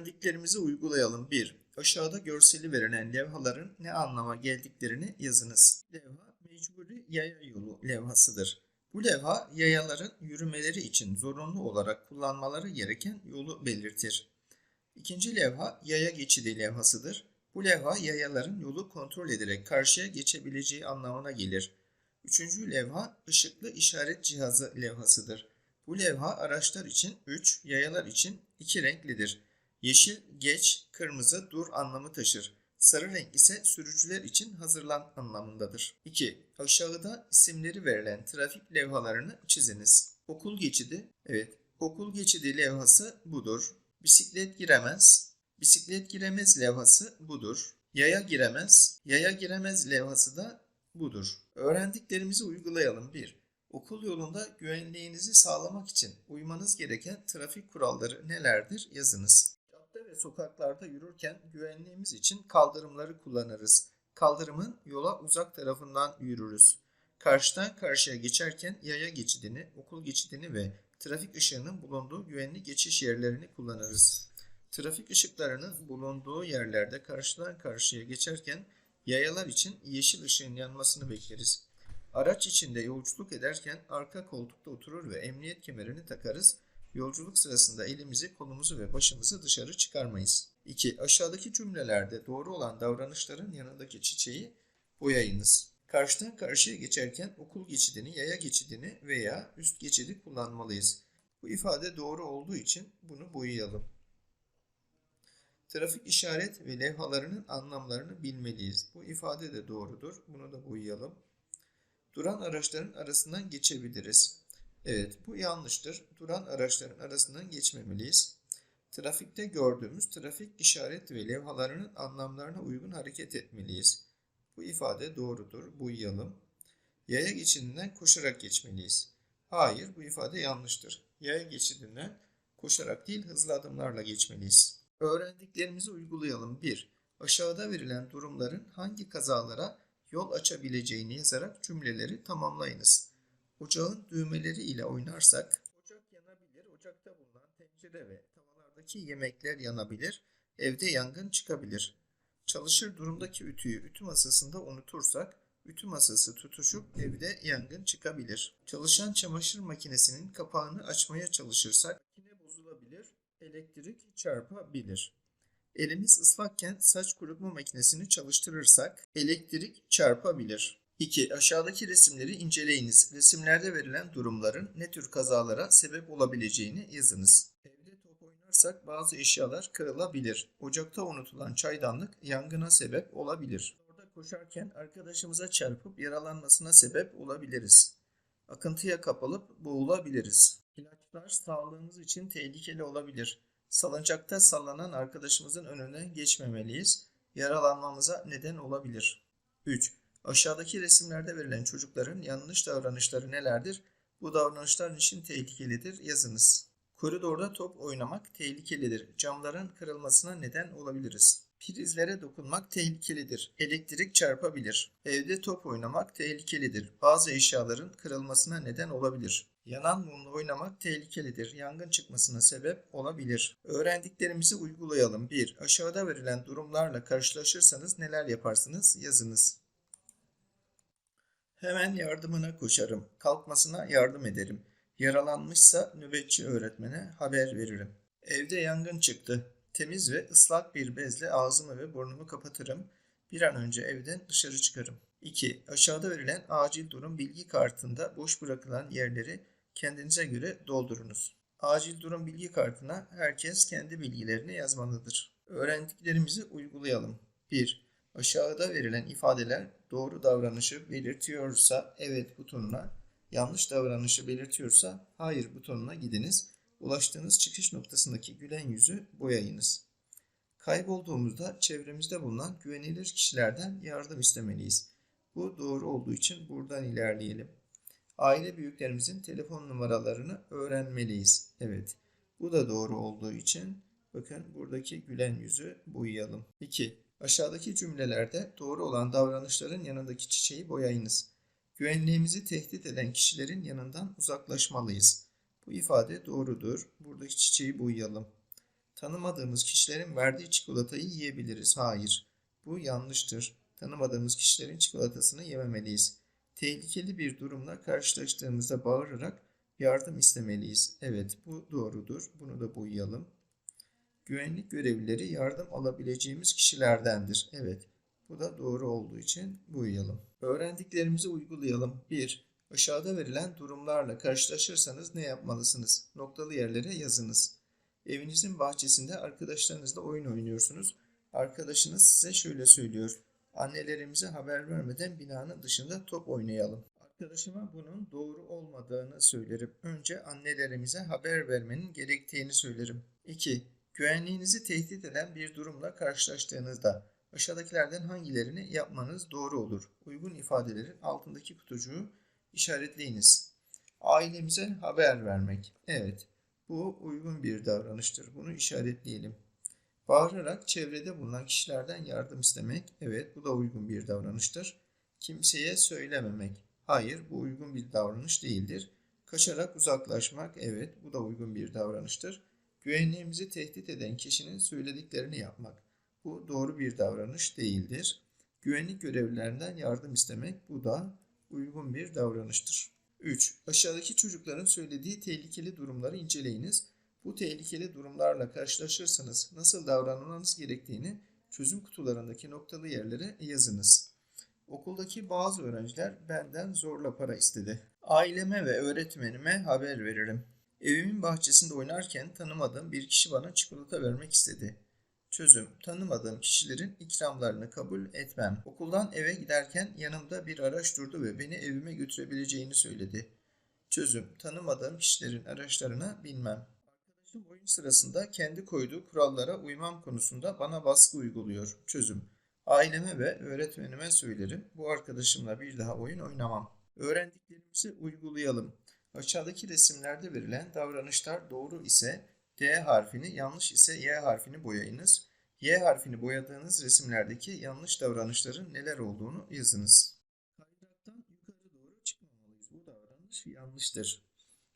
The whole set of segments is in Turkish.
Öğrendiklerimizi uygulayalım. 1. Aşağıda görseli verilen levhaların ne anlama geldiklerini yazınız. Levha mecburi yaya yolu levhasıdır. Bu levha yayaların yürümeleri için zorunlu olarak kullanmaları gereken yolu belirtir. İkinci levha yaya geçidi levhasıdır. Bu levha yayaların yolu kontrol ederek karşıya geçebileceği anlamına gelir. Üçüncü levha ışıklı işaret cihazı levhasıdır. Bu levha araçlar için 3, yayalar için 2 renklidir. Yeşil geç, kırmızı dur anlamı taşır. Sarı renk ise sürücüler için hazırlan anlamındadır. 2. Aşağıda isimleri verilen trafik levhalarını çiziniz. Okul geçidi, evet. Okul geçidi levhası budur. Bisiklet giremez. Bisiklet giremez levhası budur. Yaya giremez. Yaya giremez levhası da budur. Öğrendiklerimizi uygulayalım. 1. Okul yolunda güvenliğinizi sağlamak için uymanız gereken trafik kuralları nelerdir yazınız. Cadde ve sokaklarda yürürken güvenliğimiz için kaldırımları kullanırız. Kaldırımın yola uzak tarafından yürürüz. Karşıdan karşıya geçerken yaya geçidini, okul geçidini ve trafik ışığının bulunduğu güvenli geçiş yerlerini kullanırız. Trafik ışıklarının bulunduğu yerlerde karşıdan karşıya geçerken yayalar için yeşil ışığın yanmasını bekleriz. Araç içinde yolculuk ederken arka koltukta oturur ve emniyet kemerini takarız. Yolculuk sırasında elimizi, kolumuzu ve başımızı dışarı çıkarmayız. 2. Aşağıdaki cümlelerde doğru olan davranışların yanındaki çiçeği boyayınız. Karşıdan karşıya geçerken okul geçidini, yaya geçidini veya üst geçidi kullanmalıyız. Bu ifade doğru olduğu için bunu boyayalım. Trafik işaret ve levhalarının anlamlarını bilmeliyiz. Bu ifade de doğrudur. Bunu da boyayalım. Duran araçların arasından geçebiliriz. Evet, bu yanlıştır. Duran araçların arasından geçmemeliyiz. Trafikte gördüğümüz trafik işaret ve levhalarının anlamlarına uygun hareket etmeliyiz. Bu ifade doğrudur. Boyayalım. Yaya geçidinden koşarak geçmeliyiz. Hayır, bu ifade yanlıştır. Yaya geçidinden koşarak değil hızlı adımlarla geçmeliyiz. Öğrendiklerimizi uygulayalım. 1. Aşağıda verilen durumların hangi kazalara yol açabileceğini yazarak cümleleri tamamlayınız. Ocağın düğmeleri ile oynarsak ocak yanabilir, ocakta bulunan tencere ve tavalardaki yemekler yanabilir, evde yangın çıkabilir. Çalışır durumdaki ütüyü ütü masasında unutursak ütü masası tutuşup evde yangın çıkabilir. Çalışan çamaşır makinesinin kapağını açmaya çalışırsak makine bozulabilir, elektrik çarpabilir. Elimiz ıslakken saç kurutma makinesini çalıştırırsak elektrik çarpabilir. 2. Aşağıdaki resimleri inceleyiniz. Resimlerde verilen durumların ne tür kazalara sebep olabileceğini yazınız. Evde top oynarsak bazı eşyalar kırılabilir. Ocakta unutulan çaydanlık yangına sebep olabilir. Orada koşarken arkadaşımıza çarpıp yaralanmasına sebep olabiliriz. Akıntıya kapılıp boğulabiliriz. İlaçlar sağlığımız için tehlikeli olabilir. Salıncakta sallanan arkadaşımızın önüne geçmemeliyiz. Yaralanmamıza neden olabilir. 3. Aşağıdaki resimlerde verilen çocukların yanlış davranışları nelerdir? Bu davranışlar için tehlikelidir yazınız. Koridorda top oynamak tehlikelidir. Camların kırılmasına neden olabiliriz. Prizlere dokunmak tehlikelidir. Elektrik çarpabilir. Evde top oynamak tehlikelidir. Bazı eşyaların kırılmasına neden olabilir. Yanan mumla oynamak tehlikelidir. Yangın çıkmasına sebep olabilir. Öğrendiklerimizi uygulayalım. 1. Aşağıda verilen durumlarla karşılaşırsanız neler yaparsınız? Yazınız. Hemen yardımına koşarım. Kalkmasına yardım ederim. Yaralanmışsa nöbetçi öğretmene haber veririm. Evde yangın çıktı. Temiz ve ıslak bir bezle ağzımı ve burnumu kapatırım. Bir an önce evden dışarı çıkarım. 2. Aşağıda verilen acil durum bilgi kartında boş bırakılan yerleri kendinize göre doldurunuz. Acil durum bilgi kartına herkes kendi bilgilerini yazmalıdır. Öğrendiklerimizi uygulayalım. 1. Aşağıda verilen ifadeler doğru davranışı belirtiyorsa evet butonuna, yanlış davranışı belirtiyorsa hayır butonuna gidiniz. Ulaştığınız çıkış noktasındaki gülen yüzü boyayınız. Kaybolduğumuzda çevremizde bulunan güvenilir kişilerden yardım istemeliyiz. Bu doğru olduğu için buradan ilerleyelim. Aile büyüklerimizin telefon numaralarını öğrenmeliyiz. Evet. Bu da doğru olduğu için bakın buradaki gülen yüzü boyayalım. 2. Aşağıdaki cümlelerde doğru olan davranışların yanındaki çiçeği boyayınız. Güvenliğimizi tehdit eden kişilerin yanından uzaklaşmalıyız. Bu ifade doğrudur. Buradaki çiçeği boyayalım. Tanımadığımız kişilerin verdiği çikolatayı yiyebiliriz. Hayır. Bu yanlıştır. Tanımadığımız kişilerin çikolatasını yememeliyiz. Tehlikeli bir durumla karşılaştığımızda bağırarak yardım istemeliyiz. Evet, bu doğrudur. Bunu da boyayalım. Güvenlik görevlileri yardım alabileceğimiz kişilerdendir. Evet, bu da doğru olduğu için boyayalım. Öğrendiklerimizi uygulayalım. 1. Aşağıda verilen durumlarla karşılaşırsanız ne yapmalısınız? Noktalı yerlere yazınız. Evinizin bahçesinde arkadaşlarınızla oyun oynuyorsunuz. Arkadaşınız size şöyle söylüyor. Annelerimize haber vermeden binanın dışında top oynayalım. Arkadaşıma bunun doğru olmadığını söylerim. Önce annelerimize haber vermenin gerektiğini söylerim. 2. Güvenliğinizi tehdit eden bir durumla karşılaştığınızda aşağıdakilerden hangilerini yapmanız doğru olur? Uygun ifadelerin altındaki kutucuğu işaretleyiniz. Ailemize haber vermek. Evet, bu uygun bir davranıştır. Bunu işaretleyelim. Bağırarak çevrede bulunan kişilerden yardım istemek. Evet, bu da uygun bir davranıştır. Kimseye söylememek. Hayır, bu uygun bir davranış değildir. Kaçarak uzaklaşmak. Evet, bu da uygun bir davranıştır. Güvenliğimizi tehdit eden kişinin söylediklerini yapmak. Bu doğru bir davranış değildir. Güvenlik görevlilerinden yardım istemek. Bu da uygun bir davranıştır. 3. Aşağıdaki çocukların söylediği tehlikeli durumları inceleyiniz. Bu tehlikeli durumlarla karşılaşırsanız nasıl davranmanız gerektiğini çözüm kutularındaki noktalı yerlere yazınız. Okuldaki bazı öğrenciler benden zorla para istedi. Aileme ve öğretmenime haber veririm. Evimin bahçesinde oynarken tanımadığım bir kişi bana çikolata vermek istedi. Çözüm. Tanımadığım kişilerin ikramlarını kabul etmem. Okuldan eve giderken yanımda bir araç durdu ve beni evime götürebileceğini söyledi. Çözüm. Tanımadığım kişilerin araçlarına binmem. Arkadaşım oyun sırasında kendi koyduğu kurallara uymam konusunda bana baskı uyguluyor. Çözüm. Aileme ve öğretmenime söylerim. Bu arkadaşımla bir daha oyun oynamam. Öğrendiklerimizi uygulayalım. Aşağıdaki resimlerde verilen davranışlar doğru ise D harfini, yanlış ise Y harfini boyayınız. Y harfini boyadığınız resimlerdeki yanlış davranışların neler olduğunu yazınız. Kaydıraktan yukarı doğru çıkmamalıyız. Bu davranış yanlıştır.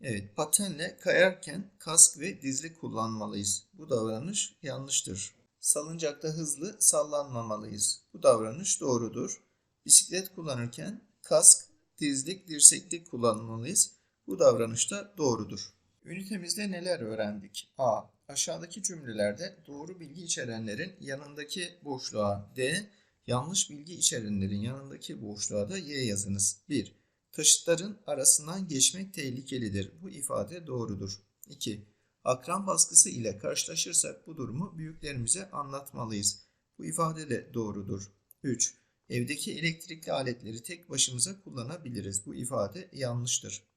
Evet, patenle kayarken kask ve dizlik kullanmalıyız. Bu davranış yanlıştır. Salıncakta hızlı sallanmamalıyız. Bu davranış doğrudur. Bisiklet kullanırken kask, dizlik, dirseklik kullanmalıyız. Bu davranış da doğrudur. Ünitemizde neler öğrendik? A. Aşağıdaki cümlelerde doğru bilgi içerenlerin yanındaki boşluğa D, yanlış bilgi içerenlerin yanındaki boşluğa da Y yazınız. 1. Taşıtların arasından geçmek tehlikelidir. Bu ifade doğrudur. 2. Akran baskısı ile karşılaşırsak bu durumu büyüklerimize anlatmalıyız. Bu ifade de doğrudur. 3. Evdeki elektrikli aletleri tek başımıza kullanabiliriz. Bu ifade yanlıştır.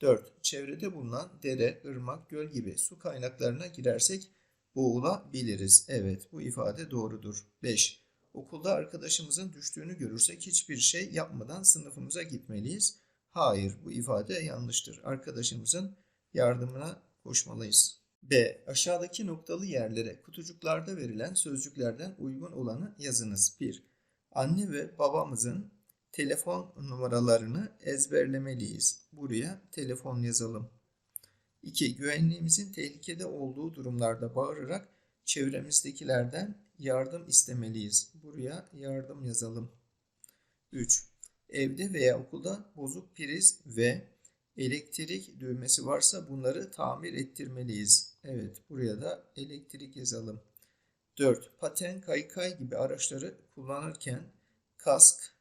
4. Çevrede bulunan dere, ırmak, göl gibi su kaynaklarına girersek boğulabiliriz. Evet bu ifade doğrudur. 5. Okulda arkadaşımızın düştüğünü görürsek hiçbir şey yapmadan sınıfımıza gitmeliyiz. Hayır bu ifade yanlıştır. Arkadaşımızın yardımına koşmalıyız. B. Aşağıdaki noktalı yerlere kutucuklarda verilen sözcüklerden uygun olanı yazınız. 1. Anne ve babamızın telefon numaralarını ezberlemeliyiz. Buraya telefon yazalım. 2. Güvenliğimizin tehlikede olduğu durumlarda bağırarak çevremizdekilerden yardım istemeliyiz. Buraya yardım yazalım. 3. Evde veya okulda bozuk priz ve elektrik düğmesi varsa bunları tamir ettirmeliyiz. Evet, buraya da elektrik yazalım. 4. Paten, kaykay gibi araçları kullanırken kask,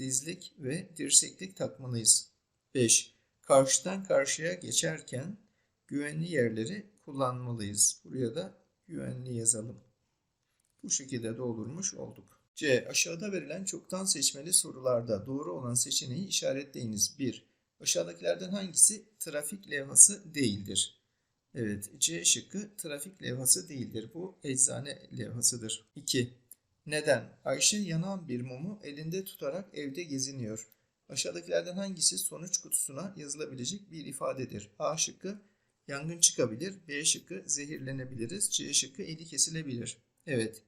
dizlik ve dirseklik takmalıyız. 5. Karşıdan karşıya geçerken güvenli yerleri kullanmalıyız. Buraya da güvenli yazalım. Bu şekilde doldurmuş olduk. C. Aşağıda verilen çoktan seçmeli sorularda doğru olan seçeneği işaretleyiniz. 1. Aşağıdakilerden hangisi trafik levhası değildir? Evet, C şıkkı trafik levhası değildir. Bu eczane levhasıdır. 2. Neden? Ayşe yanan bir mumu elinde tutarak evde geziniyor. Aşağıdakilerden hangisi sonuç kutusuna yazılabilecek bir ifadedir? A şıkkı yangın çıkabilir, B şıkkı zehirlenebiliriz, C şıkkı eli kesilebilir. Evet,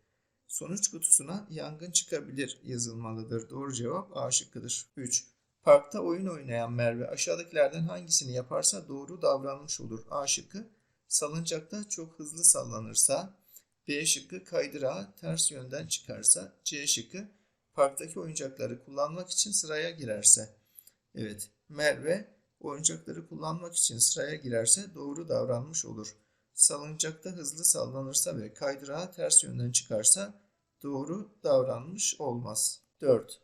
sonuç kutusuna yangın çıkabilir yazılmalıdır. Doğru cevap A şıkkıdır. 3. Parkta oyun oynayan Merve aşağıdakilerden hangisini yaparsa doğru davranmış olur? A şıkkı Salıncakta çok hızlı sallanırsa, B şıkkı kaydırağa ters yönden çıkarsa, C şıkkı parktaki oyuncakları kullanmak için sıraya girerse. Evet, Merve oyuncakları kullanmak için sıraya girerse doğru davranmış olur. Salıncakta hızlı sallanırsa ve kaydırağa ters yönden çıkarsa doğru davranmış olmaz. 4.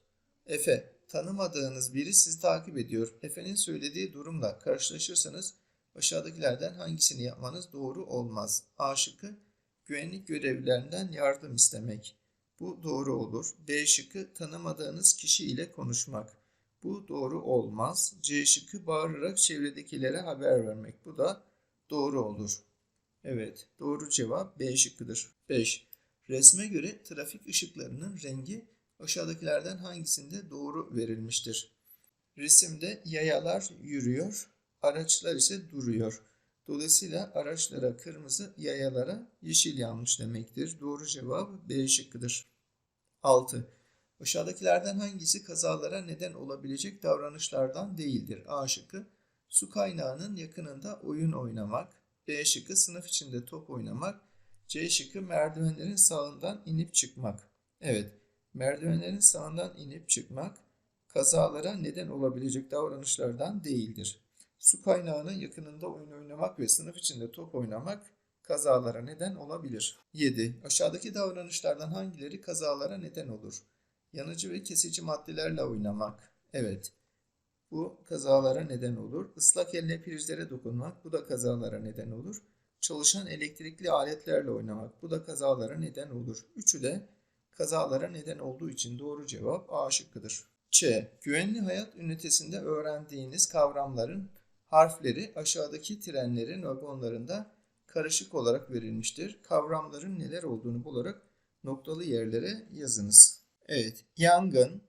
Efe, tanımadığınız biri sizi takip ediyor. Efe'nin söylediği durumla karşılaşırsanız aşağıdakilerden hangisini yapmanız doğru olmaz? A şıkkı, güvenlik görevlilerinden yardım istemek. Bu doğru olur. B şıkkı, tanımadığınız kişi ile konuşmak. Bu doğru olmaz. C şıkkı, bağırarak çevredekilere haber vermek. Bu da doğru olur. Evet, doğru cevap B şıkkıdır. 5. Resme göre trafik ışıklarının rengi aşağıdakilerden hangisinde doğru verilmiştir? Resimde yayalar yürüyor, araçlar ise duruyor. Dolayısıyla araçlara kırmızı, yayalara yeşil yanlış demektir. Doğru cevap B şıkkıdır. 6. Aşağıdakilerden hangisi kazalara neden olabilecek davranışlardan değildir? A şıkkı su kaynağının yakınında oyun oynamak, B şıkkı sınıf içinde top oynamak, C şıkkı merdivenlerin sağından inip çıkmak. Evet, merdivenlerin sağından inip çıkmak kazalara neden olabilecek davranışlardan değildir. Su kaynağının yakınında oyun oynamak ve sınıf içinde top oynamak kazalara neden olabilir. 7. Aşağıdaki davranışlardan hangileri kazalara neden olur? Yanıcı ve kesici maddelerle oynamak. Evet. Bu kazalara neden olur. Islak elle prizlere dokunmak. Bu da kazalara neden olur. Çalışan elektrikli aletlerle oynamak. Bu da kazalara neden olur. Üçü de kazalara neden olduğu için doğru cevap A şıkkıdır. Ç. Güvenli hayat ünitesinde öğrendiğiniz kavramların harfleri aşağıdaki trenlerin vagonlarında karışık olarak verilmiştir. Kavramların neler olduğunu bularak noktalı yerlere yazınız. Evet, yangın,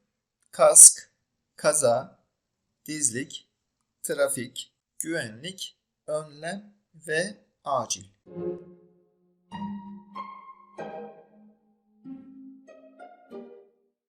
kask, kaza, dizlik, trafik, güvenlik, önlem ve acil.